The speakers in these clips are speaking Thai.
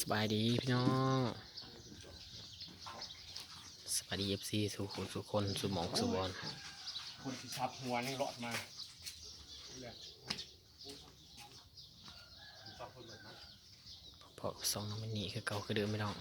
สบายดีพี่น้องสบายดีเอฟซีสู่คนสู่คนสู่หมองสู่บอลคนที่ชับหัวนี่รอดมาเพราะสองน้องมันนี่คือเก่าคือเดิมไม่ต้อง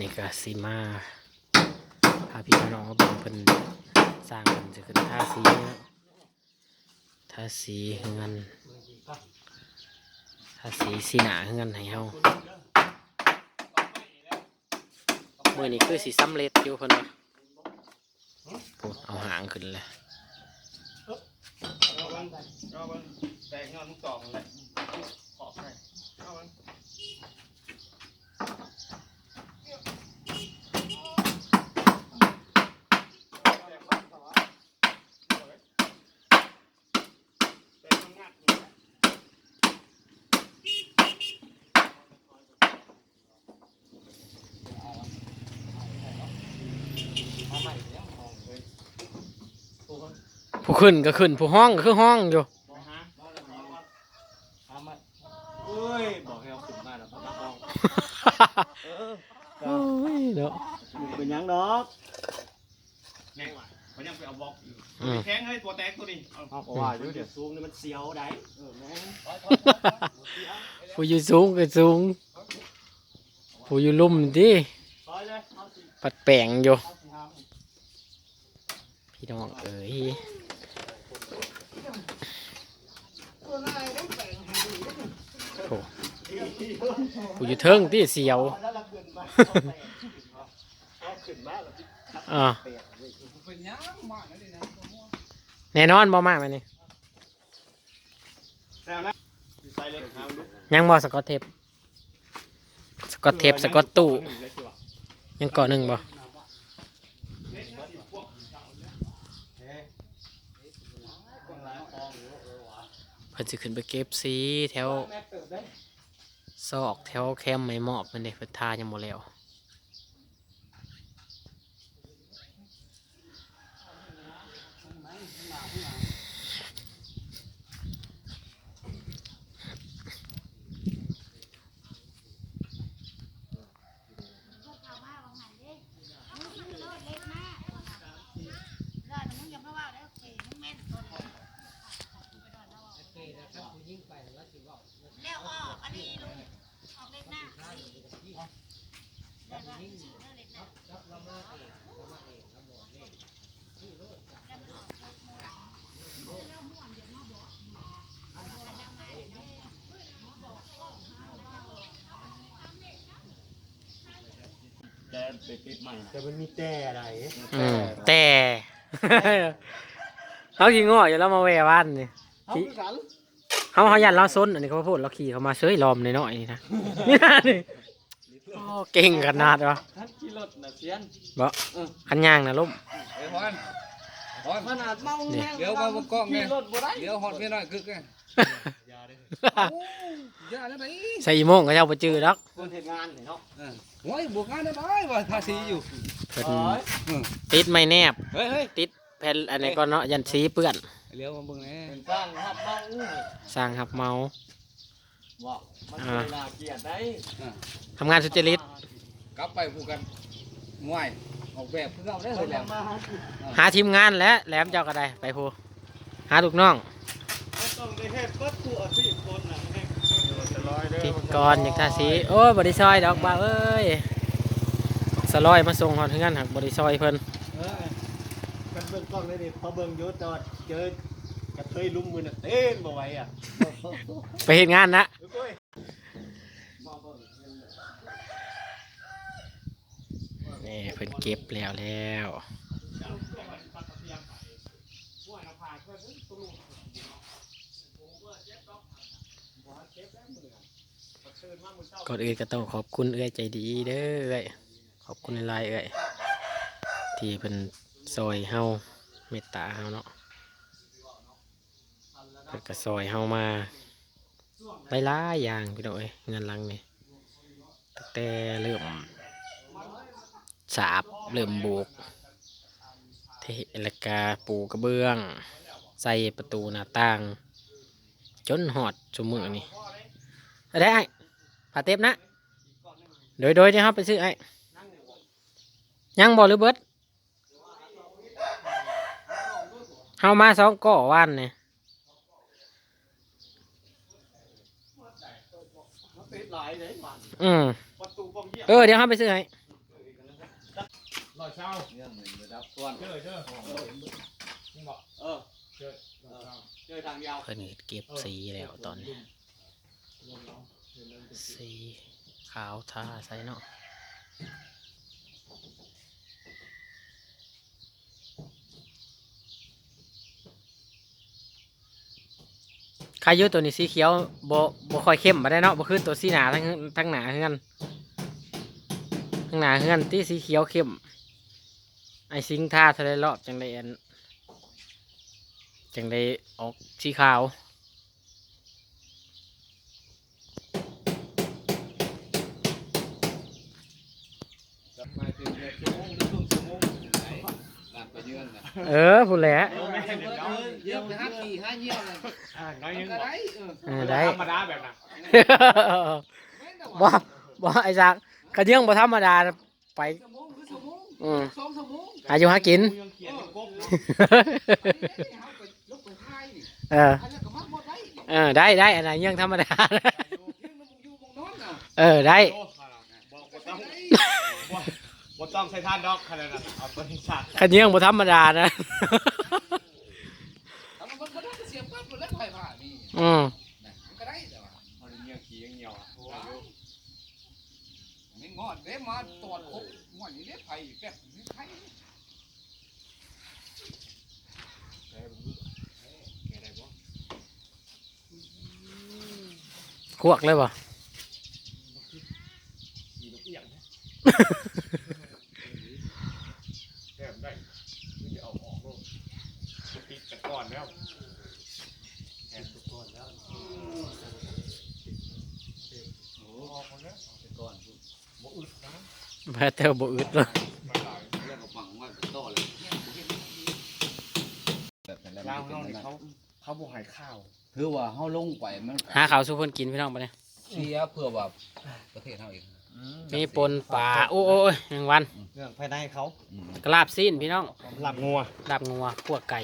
นี้ก็ซีมาพาพี่น้องมาเบิ่งเพิ่นสร้างเพิ่นจะขึ้นท่าสีท่าสีเงินท่าสีสีหนาเงินให้เฮาเมื่อนี้คือสีซ้ำเร็จอยู่เพิ่นว่าเอาหางขึ้นเลยเอาวันเอาวันแตกงอนลูกตอกเลยขอบให้เอาวัน ผู้ขึ้นก็ขึ้นผู้ห้องก็คือห้องอยู่เอ้ยบอกให้เอาขึ้นมาแล้วพนักห้องโอ้ยเนาะเป็นยังดอกแน่มันยังไปเอาบล็อกอยู่อืมแข้งให้ตัวแตกตัวนี้เอาเอาว่าอยู่เดี๋ยวซูมนี่มันเสียวได้เออแม่งผู้อยู่สูงก็สูงผู้อยู่ลุ่มดิซอยเลยเอาสิปัดแปลงอยู่เอาสิครับพี่น้องเอ้ย โถผู้อยู่เทิงที่เสียวแน่นอนบ่มากไหมนี่ยังบ่สกอตเทปสกอตเทปสกอตตู้ยังก่อหนึ่งบ่ เพิ่นสิขึ้นไปเก็บสีแถวแม่เติบได้ซอกแถวแคมป์ไม่มอบมันเด้เพิ่นทายังบ่แล้วแล้วออกอันนี้ลุงออกเล็กหน้า แต่ไปปิดใหม่แต่มันมีแต่อะไรอืมแต่ เขาขี่ง้ออยู่แล้วมาแวบ้านนี่เอาคือกันเขาเขายันเราซนอันนี้เขาพูดเราขี่เขามาเซ้ยลอมหน่อยๆนี่นะ นี่นะนี่โอ้เก่งขนาดวะท่านขี่รถน่ะเสียนบ่ขันยางนะล่มเดี๋ยวพอนพอนขนาดเมานี่แห้งเดี๋ยวมาบนกล้องไงขี่รถบ่ได้เดี๋ยวฮอดไม่น้อยคึกไงอย่าเด้ออย่าได้ไหมใส่อีโมงก็จะเอาไปจืดดอกคนเฮ็ดงานนี่เนาะเออ โอ้ยบวกงานได้ไหมว่าภาษีอยู่เพิ่นโอ้ยติดไม่แนบ เฮ้ยเฮ้ยติดแผ่นอันนี้ก็เนาะยันสีเปื้อน เลี้ยวมาเบิ่งแน่เป็นสร้างฮับเมาอู้สร้างหับเมาว่ามันอ่าเวลาเกลียดได้ทำงานสุจริตกลับไปผูกกันมวยออกแบบเพื่อเอาได้เลยแหล้ว มาหากินหาทีมงานและแหลมเจ้าก็ได้ไปพูหาลูกน้อง มันต้องได้เฮ็ดเบิดตัวสิคนน่ ติดก่อนอย่ากทาสีโอ้บริซอยดอกบ่าเอ้ยสลอยมาส่งหอดเพื่อนหักบริซอยเพิ่นเออมันเบิ่งกล้องได้ดิพอเบิ่งอยู่ตอดเจอกระเทยลุมมือน่ะเต้นบ่ไหวอะไปเห็นงานนะเนี่เพิ่นเก็บแล้วแล้ว ก่อนอื่นก็ต้องขอบคุณเอื้อยใจดีเด้อเอื้อยขอบคุณหลายๆเอื้อยที่เป็นซอยเฮาเมตตาเฮาเนาะเพิ่นก็ซอยเฮามาหลายๆอย่างพี่น้องเอ้ยเงินหลังนี่ตั้งแต่เริ่มสาบเริ่มโบกเทลกาปูกระเบื้อง ใส่ประตูหน้าต่าง จนหอดสมือนี่ ได้ไอ้ผาเต็บนะ โดยโดยที่เขาไปซื้อไอ้ยังบอหรือเบิดเฮามาสองก่อว่านเนี่ยติดหลายเลยหวานอืมประตูป้องเยี่ยมเออเดี๋ยวเขาไปซื้อให้รอเช้าเรื่องหนึ่งระดับต้นเจอเจอเออเจอเจอทางยาวเพิ่นเก็บสีแล้วตอนนี้ สีขาวทาใส่เนาะครอยุตัวนี้สีเขียวบ่บ่ค่อยเข้มมาได้เนาะบ่คือตัวสีหนาทั้งทั้งหนาเฮือนทั้งหนาเฮือนที่สีเขียวเข้มไอซิงท่าทะเลรอบจังได้อันจังได้ออกสีขาว มาถึงเดือนชั่วโมงหรือครึ่งชั่วโมงไหนลานไปเยือนนะ เออพูดแหละเออแม่เดี๋ยวเดี๋ยวเยี่ยมห้าขี่ห้าเยี่ยมเลยอ่าน้อยนึงก็ได้เออเออได้ธรรมดาแบบนั้นบ่บ่ไอ้สักกระเยื่องบ่ธรรมดาไปชั่วโมงหรือชั่วโมงอืมสองชั่วโมงอายุหากินกูยังเขียนเป็นกบเนาะเขาไปลกไปท้ายนี่เอออันนี้ก็มักหมดได้เออได้ได้อะไรเยื่องธรรมดายืนมันอยู่มองนอนน่ะเออได้ โอ้บอกบ่ต้องบ่บ่ ต้องใส่ท่านดอกขนาดนั้นเอาตัวนี้สัตว์กระเยื่องบ่ธรรมดานะทำมันก็ได้เสียบปั๊บแล้วไปผ่านี่อืมมันก็ได้แต่ว่าเอาเงี้ยขี้เงี้ยวอะไม่งอดเด้มาตรวจครบงอดนี่เด้ไผ่แป๊บนี่ไผ่ควักเลยบ่มีลูกเอียงนะแก้มได้ไม่จะเอาออกโลกติดแต่ก่อนแล้วแทนทุกก่อนแล้วโอ้ออกหมดแล้ว ไปก่อน บ่อึดนะ แพ้เตอบ่อึดเลยมาหลายเรื่องกับฝังว่าโตเลยแบบนั้นลาวเฮานี่เขาเขาบ่ใหายข้าวถือว่าเฮาลงไปมันหาข้าวสู่เพิ่นกินพี่น้องไปเนี่ยเสียเพื่อว่าประเทศเฮาเองมีปนปลาโอ้โอ้ยแมงวันเรื่องภายในเขาอืมกระลาบซีนพี่น้องหลับงัวลาบงัวขั่วไก่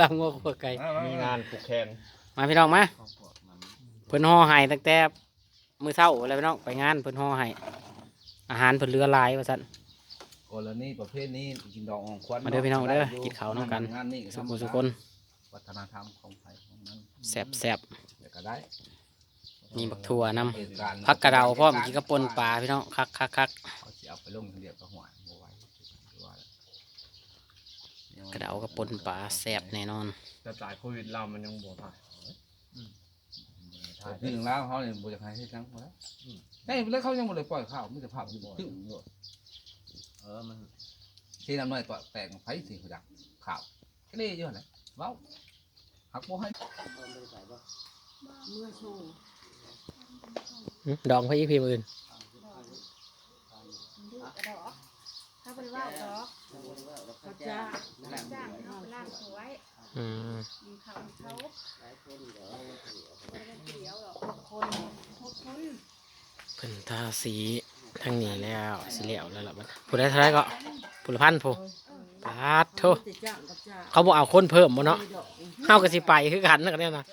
ลาบงัวขั่วไก่ มีงานผูกแขนมาพี่น้องมาเพิ่นห่อให้ตั้งแต่มื้อเช้าแล้วพี่น้องไปงานเพิ่นห่อให้ อาหารเพิ่นเรือหลายว่าซั่น กรณีประเภทนี้กินดอกของควันมาเด้อพี่น้องเด้อกินข้าวน้ำกัน งานนี้สุขสุขคนวัฒนธรรมของไทยของนั้นแซ่บแซ่บเดี๋ยวก็ได้มีบักถั่วนํเหตุการณ์ผักกระเดาพร้อมกินกระปนปลาพี่น้องคักคักคักเขาสิเอาไปลงทะเบียนกับหวยบ่ไหวว่ากระเดากระปนปลาแซ่บแน่นอน แต่สายโควิดเรามันยังบ่ผ่า นถึงแล้วเขาเนี่ยบ่อยากให้เฮ็ดหยังบ่แล้วเฮ้ยแล้วเขายังบ่ได้ปล่อยข่าวมีแต่ภาพอยู่ถึงเออมันที่น้ำน้อยต่อแปลงไผสิเขาอยากข่าวก็ได้อยู่หั่นแหละเว้าหักบ่ให้หึดองพะยี่พีมืออื่น ถ้าเป็นว่าวดอกเขาจ้างจ้างเขาไปล่างสวยอืมมีเขาเขาไม่ได้เดียวหรอกหกคนหกคนเพิ่นทาสีทางนี้แล้วสิแล้วแล้วล่ะบัดผู้ใดเท่าไรก็ผู้ละพันผู้ปาดโทเขาบอกเอาคนเพิ่มบ่เนาะเฮาก็สิไปคือกันนั่นก็เนี่ยนะ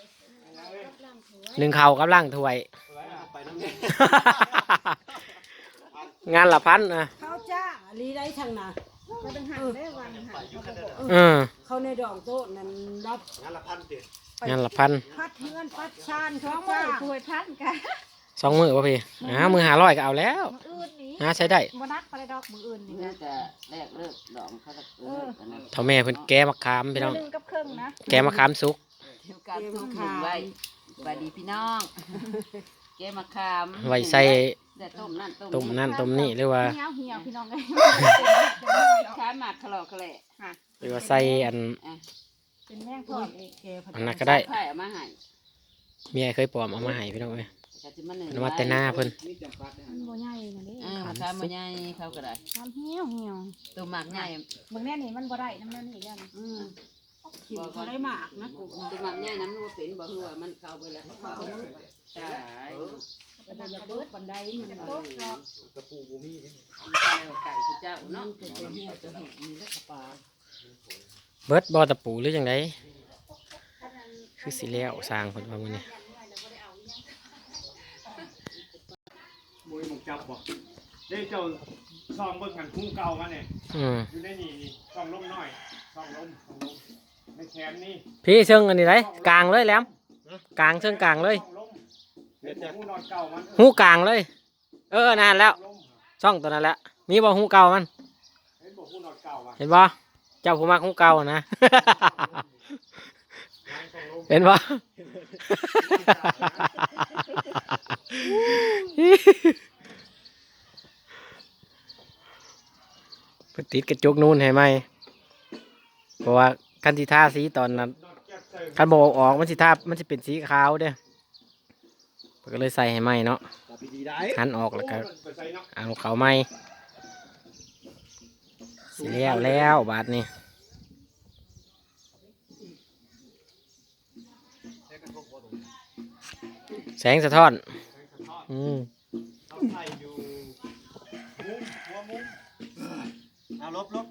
หนึ่งเขากับล่างถ้วย งานละพันนะเขาจ้า ลีได้ทางน่ะเขาต้องหันได้วันหันเขาก็บอกเออเขาในดอกโต๊ะนั้นรับงานละพันเด็ดงานละพันพัดเฮือนพัดชานท้เขาองมือจ้างคุยพันกันสองมือป่ะพี่อ่ามือหาร้อยก็เอาแล้วมืออื่นนี้หาใช้ได้บนักไปดอกมืออื่นนี่เมื่อนะจะแรกเลิกดอกเขาจะเลิกอันนั้นเท่าแม่เพิ่นแก้มะขามพี่น้องหนึ่งกับครึ่งนะแก้มะขามสุกเที่ยวการทุกหนึ่งไว้สวัสดีพี่น้องแกมาคามไว้ใส่ แต่ต้มนั่นต้มนั่นต้มนี่หรือว่าเหี่ยวเหี่ยวพี่น้องเลยช้าหมากขลอกขะแหละหรือว่าใส่อันเป็นแม่งพอดเองแกพัดอันนั้นก็ได้ไผ่เอามาให้เมียเคยปลอมเอามาให้พี่น้องเอ้ยก็สิมาหนึ่งมันว่าแต่หน้าเพิ่นมีจำกัดนะฮะมันโมมาทำมาใหญ่เขาก็ได้ทำเหี่ยวเหี่ยวตัวหมากใหญ่เบิ่งแน่นี่มันบ่ได้น้ำแน่นี่แล้วนี่อืมกินเขาได้มากนะกูนะตัวหมากใหญ่น้ำมันเป็นบ่หัวมันเข้าไปแล้วเข้าใช่มั นจะเบิดบันไดมันโต๊ะเนาะตะปูบูมี่นี่ไก่ที่เจ้าเนาะมันเป็นเหี่ยวจะเห็นนี่แล้วก็ปลาเบิดบ่ตะปูหรือจังไดคือสิแล้วสร้างเพิ่นว่ามื้อนี้มวยหมกจับบ่ได้เจ้าซองเบิ่งหันคุ้งเก่ามาเนี่ยอืมอยู่ในนี่นี่ซองล้มน้อยซองล้มซองล้มในแขนนี่พี่เชิงอันนี้ได้กลางเลยแหล้วกลางเชิงกลางเลยซองล้ม เห็นหูนอนเก่ามันหูกลางเลย เออนานแล้วล้มช่องตัวนั้นแหละมีบ่หูเก่ามัน เห็นบอกหูนอนเก่าว่ะเห็นบ่เจ้าผู้มักหูเก่านะซองล้มเห็นบ่เพิ่นติดกระจกนู่นให้ไหมเพราะว่าคันสิทาสีตอนนั้นนอนแก้เซิงคันบอกออกมันสิทามันสิเป็นสีขาวเด้อเพิ่น ก็เลยใส่ให้ไหมเนาะจับดีๆได้หันออกแล้วก็โอ้มันไปใส่เนาะเอาเขาไหมสิแล้วแล้วบาดนี้แสงสะท้อนอืมเขาใส่อยู่มุมหัวมุมเอาลบลบ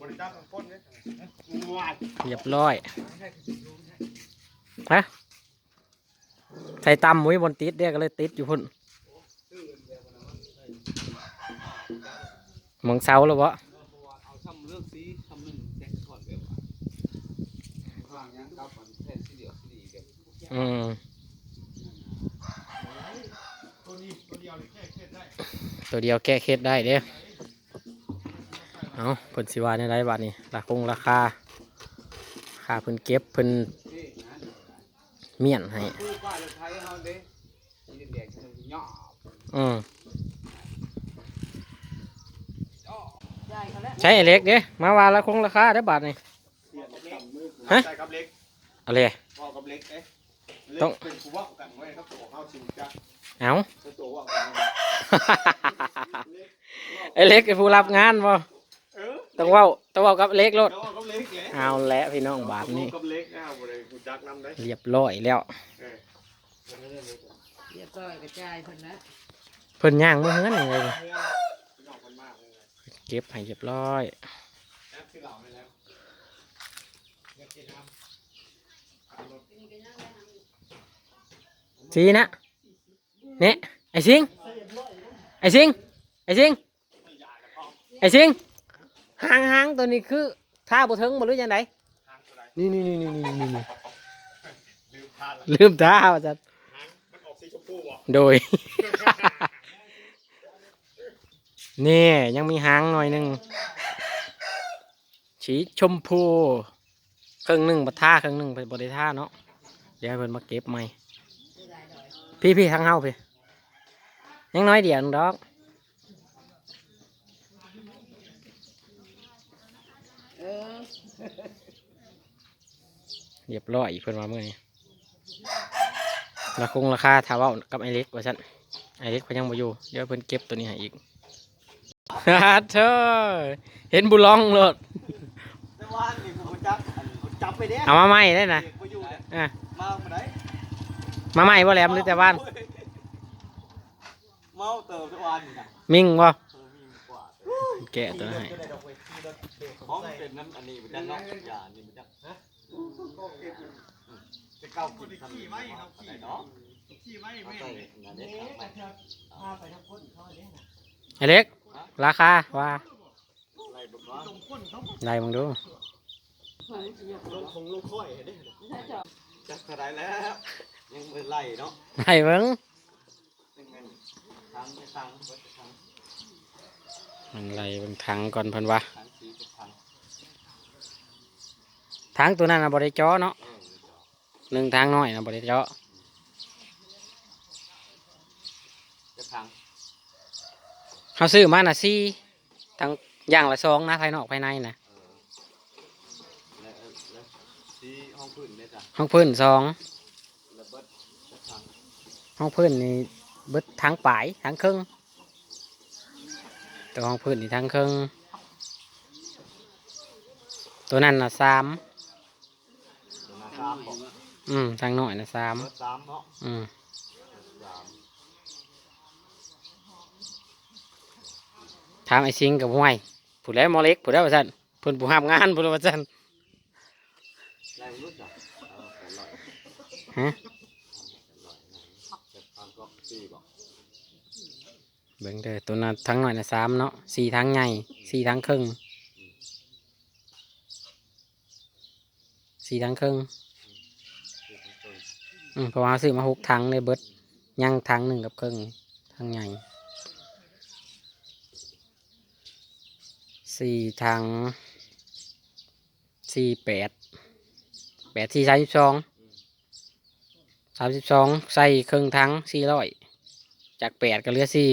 บริจาคพ้นเนี่ยงวดเรียบร้อยฮะ ใส่ตำมุ้ยบนติดเรียก็เลยติดอยู่พุ่นมองเสาแล้ววะเอาทำเรื่องสีทำหนึ่งแจ็คก่อนแบบว่าข้างยังกับมันแทนสีเดียวสีดีแบบอืมตัวนี้ตัวเดียวแค่เดียวแก้เคล็ดได้เด้เอาเพิ่นสิวาในไรบาทนี่ราคงราคาค่าเพิ่นเก็บเพิ่น เมียนให้ตู้ป้ายรถไทยเฮาเด้สีแดงๆสีหยาบอืมใหญ่เขาแล้วใช้ไอ้เล็กเด้มาว่าราคงราคาได้อบาทนี่เสียบกับมือฮะใส่กับเล็กเอาเลยพอกับเล็กเอ๊ะต้องเล็กเป็นผู้ว่ากันไว้ครับตัวเขาสิจะเอาเป็นตัวว่ากันไว้ไอ้เล็กไอ้ผู้รับงานบ่เออ ต้องเว้าต้องเว้ากับเล็กโลดแล้วกับเล็กแหละเอาแล้วพี่น้องบาทนี้กับเล็กนะบริกูจักนำได้เรียบร้อยแล้วเออเรียบร้อยกระจายเพิ่นละเพิ่นย่างมือเฮือนยังไงเพื่อนพี่น้องคนมากเลยเก็บให้เรียบร้อยแอปที่เหล่าไปแล้วอยากกินน้ำขับรถสีนะเนี่ยไอ้สิงไอ้สิงไอ้สิงไอ้สิง หางหางตัวนี้คือท่าบ่ถึงบ่รู้ยังไงทางอะไรนี่นี่นี่นี่นี่นี่นี่ลืมทานละลืมท่าว่าจัดหางมันออกสีชมพูอะโดย นี่ยังมีหางหน่อยหนึงสีชมพูครึ่งหนึ่งบัท่าครึ่งหนึ่งเป็นบริท่าเนาะเดี๋ยวให้เพิ่นมาเก็บใหม่พี่พี่ทางเฮาพี่ยังน้อยเดียวนึงดอก เออ เรียบร้อยเพิ่นว่าเมื่อนี้ราคงราคาถ้าเว่ากับไอเล็กว่าซั่นไอเล็กเพิ่นยังบ่อยู่เดี๋ยวเพิ่นเก็บตัวนี้ให้อีกฮ่าเธอเห็นบุลองโลดแต่ว่านี่กูจับกูจับไปเด้เอามาใหม่ได้นะกูอยู่เนี่ยอะมาบ่ได้มาใหม่บ่แหลมหรือแต่บ้านเมาเติมทุกวันนี่นะมิ่งบ่เออมีกว่า แกะตัวให้ก็ได้ดอกเว้ยขี่รถเบรกของเป็นน้ำอันนี้มันจะเนาะอย่านี่มันจะฮะจะเก้ากินทำขี่ไว้ครับขี่เนาะขี้ไว้เอาแม่ใส่เลยอันนั้นเนี่ยครับพาไปทั้งคนเขาเนี่ยนะไอเล็ก ราคาว่าอะไรแบบว่าตรงก้นเขาได้มึงดูลงคงลูกค่อยเห็นดิจักเท่าไรแล้ว ยังมือไล่เนาะได้เบิ่งยังไงทางไม่ทางวัดทาง มันไรเบิ่งถังก่อนเพิ่นว่าทางสีกับทางถังตัวนั้นนะบ่ได้เจาะเนาะหนึ่งทางน้อยนะบ่ได้เจาะเฮาซื้อมาน่ะสี่ทั้งอย่างละสองนะภายนอกภายในนะห้องพื้นเนี่ยจ้ะห้องพื้นสองห้องพื้นนี่เบิดทางปลายทางครึ่ง ตัวห้องพื้นนี่ทั้งครึ่งตัวนั้นน่ะสามตัวนาสามบอกอืมทางหน่อยน่ะสามเบิดสามเนาะอืมสามถามไอ้ซิงกับห้วยผู้แล้วหมอเล็กผู้แล้วว่าซั่นเพิ่นผู้ห้ามงานผู้แล้วว่าซั่นแรงรุ่นจ้ะเอาแปดร้อยฮะ เจ็ดพันก็สี่บอก เบิ่งเด้อตัวนั้นทั้งหน่อยน่ะสามเนาะสี่ทั้งใหญ่สี่ทั้งครึ่งสี่ทั้งครึ่งอืมเพราะว่าซื้อมาหกถังเลยเบิดยังถังหนึ่งกับครึ่งถังใหญ่สี่ถังสี่แปดแปดที่สามสิบสองสามสิบสองใส่ครึ่งถังสี่ร้อยจากแปดก็เหลือสี่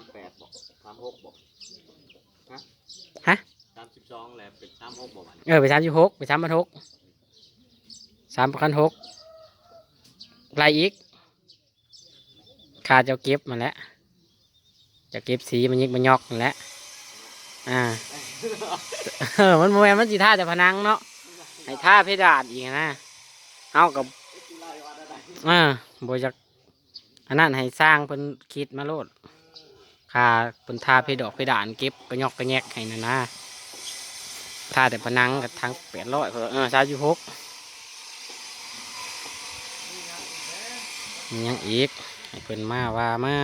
ามแปดบอกสามหกบอกฮะ ฮะ สามสิบสองแหละเป็นสามหกบอกมันเออไปสามสิบหกไปสามพันหกสามพันหกไรอีกค่าเจ้าเก็บมาแล้วจะเก็บสีมันยิกมันยอกนั่นแล้วอ่าเออมันโมแมมันสีท่าจะพนังเนาะให้ท่าเพดานอีกนะเอากับอ่าบจากอันนั้นให้สร้างเป็นคิดมาโลดค่าเป็นท่าเพดอกเพดานเก็บกระยอกกระแยกให้นะนะ ถ้าแต่พนังกับทั้งแปดร้อยเออสามสิบหกยังอีกให้เพิ่นมาว่ามา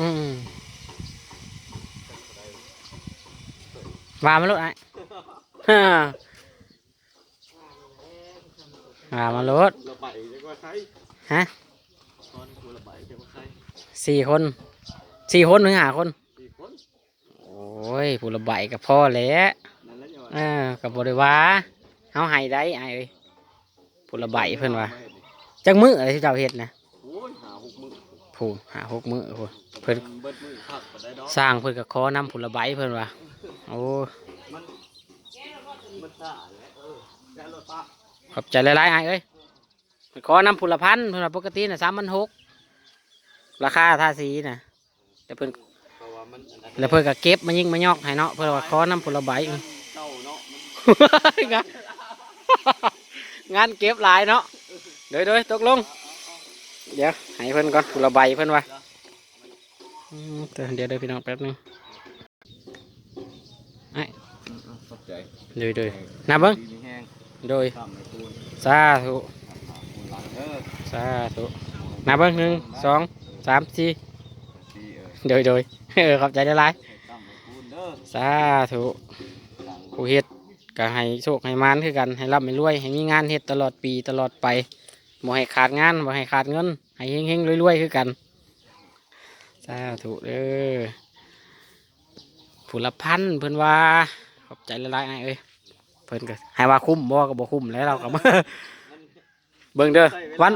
อืมว่ามาโลดไอ้ว่ามาลดระบายเรียกฮะสี่คน สี่คนหรือห้าคน สี่คนโอ้ยผู้ระบายกับพ่อแหล้วนั่นแหละอย่าเออกับบริวาเฮาให้ได้ไอ้เอ้ยผู้ระบายเพิ่นว่าจักมืออะไรที่เจ้าเฮ็ดนะโอ้ยหาหกมือผู้หาหกมือผู้ เพิ่น เบิดมือพักก็ได้ดอกสร้างเพิ่นก็ขอนำผู้ระบายเพิ่นว่าโอ้มันมันซ่าแหละเออแค่รถปะขอบใจหลายๆไอ้เอ้ยเพิ่นขอนำผู้ละพันเพิ่นว่าปกติน่ะ3,600ราคาทาสีน่ะ แต่เพิ่นเพราะว่ามันอันนั้นแล้วเพิ่นก็เก็บมายิงมายอกให้เนาะเพิ่นว่าขอนำผู้ละใบเจ้าเนาะมันงานงานเก็บหลายเนาะเดี๋ยวเดี๋ยวตกลง เดี๋ยวให้เพิ่นก่อนผู้ละใบเพิ่นว่าอืมเดี๋ยวเดี๋ยวเดี๋ยวพี่น้องแป๊บหนึงขอบใจเดี๋ยวเดี๋ยวนับเบิ้งดีมีแห้งโดยทำให้คูณสาธุคูณหลังเออสาธุนับเบิ้งหนึ่งสองสามสี่ดีเออ โดยโดยเออขอบใจได้หลายทำให้คูณเด้อสาธุผู้เฮ็ดก็ให้โชคให้มานคือกันให้ร่ำให้รวย ให้มีงานเฮ็ดตลอดปีตลอดไปบ่ให้ขาดงานบ่ให้ขาดเงิน ให้เฮงๆรวยๆคือกันสาธุเด้อผู้ละพันเพิ่นว่า ขอบใจหลายๆอ้เอ้ยเพิ่นก็ให้ว่าคุ้มบ่ก็บ่คุ้มแล้วเราก็บ่เบิ่งเด้อวัน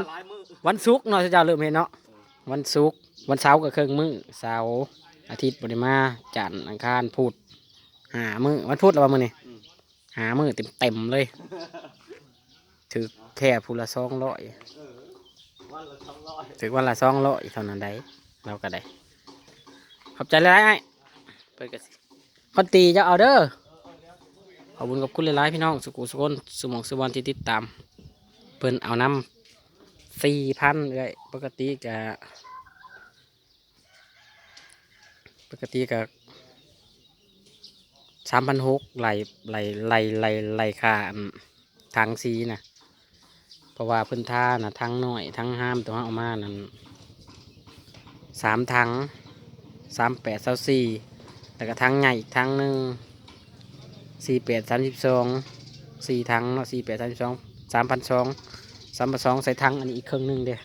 วันศุกร์เนาะเจ้าเริ่มเห็นเนาะวันศุกร์ วันเสาร์ก็เครื่องมือเสาร์อาทิตย์บริมาจันทร์อังคารพุธหามือวันพุธแล้วว่ามือนี่หามือเต็มเต็มๆเลย ถือแค่พูละสองร้อยวันละสองร้อยถือวันละสองร้อยเท่านั้นได้เราก็ได้ขอบใจหลายๆไอ้เปิดกันสิคนตีจะเอาเด้อขอบคุณกับคุณหลายๆพี่น้องสุกุสุกนสมองสุวรรณที่ติดตาม เพิ่นเอาน้ำสี่พันเลยปกติจะ ปกติก็สามพันหกไหลไหลไหลไหลไหลค่าทางซีนะเพราะว่าพิ่นท่านะทั้งหน้อยทั้งห้ามตัวเอามานั่นสามทั้งสามแปดเศร้าสี่แล้วก็ทั้งใหญ่อีกทั้งหนึ่งสี่แปดสามสิบสองสี่ทั้งเนาะสี่แปดสามสิบสองสามพันสองสามพันสองใส่ทั้งอันนี้อีกเครื่องหนึ่งเด้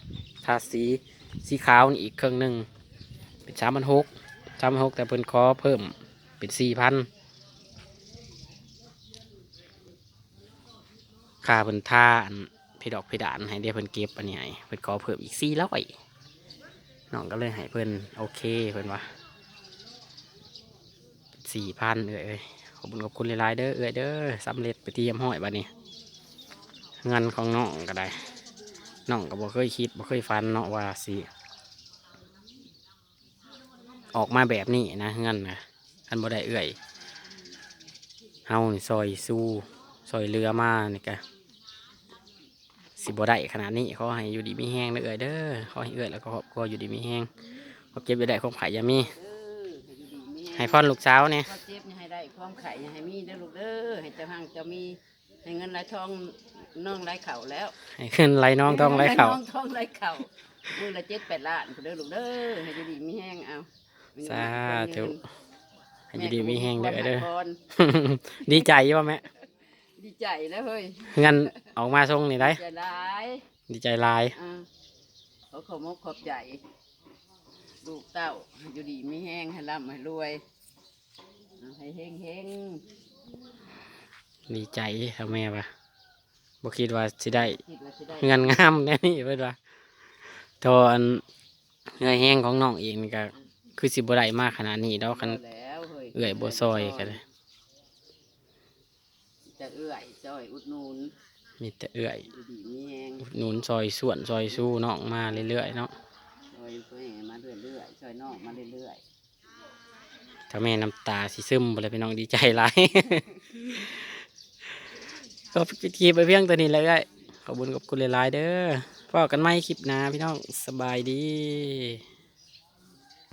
ทาสีสีขาวนี่อีกเครื่องหนึ่งเป็นสามพันหก สามหกแต่เพิ่นขอเพิ่มเป็นสี่พันค่าเพิ่นท่าอันเพดอกเพดานให้เดี๋ยวเพิ่นเก็บอันนี้ให้เพิ่นขอเพิ่มอีกสี่ร้อยน้องก็เลยให้เพิ่นโอเคเพิ่นว่าสี่พันเอ้ยเอ้ยขอบคุณขอบคุณหลายๆเด้อเอ้ยเด้อสำเร็จไปเตรียมห้อยบัดนี้เงินของน้องก็ได้น้องก็บ่เคยคิดบ่เคยฝันเนาะว่าสิ ออกมาแบบนี้นะเงินนะอันบ่ได้เอื่อยเฮานี่ซอยสู้ซอยเรือมานี่ก็สิบ่ได้ขนาดนี้ขอให้อยู่ดีมีแห้งเด้อเอื่อยเด้อขอให้เอื่อยแล้วก็ครอบครัวอยู่ดีมีแห้งขอเก็บอยู่ได้ความขายอยามีเออให้อยู่ดีมีให้พรลูกสาวเนี่ยก็เจ็บอย่าให้ได้ความไข่อย่าให้มีเด้อลูกเด้อให้เจ้าหังเจะมีให้เงินไหลทองน้องไหลเข่าแล้วให้ขึ้นไหลน้องต้องไหลเข่าน้องทองไหลเข่ามือละเจ็ดแปดล้านเด้อลูกเด้อให้อยู่ดีมีแห้งเอา สาธุให้อยู่ดีมีแห้งเด้อเด้อแม่ก็บ่มีความดีใจอยู่ป่ะแม่ดีใจแล้วเฮ้ยเงินออกมาทรงนี่ได้ใจร้ายดีใจหลาย อ่าขอขอบมกขอบใจลูกเต้าให้อยู่ดีมีแห้งให้ร่ำให้รวยเอาให้เฮงเฮงดีใจทำแม่ปะบ่คิดว่าสิได้ ๆคิดว่าสิได้เงินงามแน่นี่เพิ่นว่าตอนเงยแห้งของน้องเองนี่ก็ คือสิบ่ได้มากขนาดนี้ดอกคันเอาแล้วเฮ้ยเอื้อยบ่ซอยก็ได้จะเอื้อยซอยอุดหนุนมีแต่เอื้อยอยู่ดีมีแห้งอุดหนุนซอยส่วนซอยสู้น้องมาเรื่อยๆเนาะซอยตัวเองมาเรื่อยๆซอยนอกมาเรื่อยถ้าแม่น้ำตาสิซึมบ่เลยพี่น้องดีใจหลาย ก็พิธีไปเพียงตัวนี้เลยเอ้ยขอบคุญขอบคุณหลายๆเด้อพบกันใหม่คลิปหน้าพี่น้องสบายดี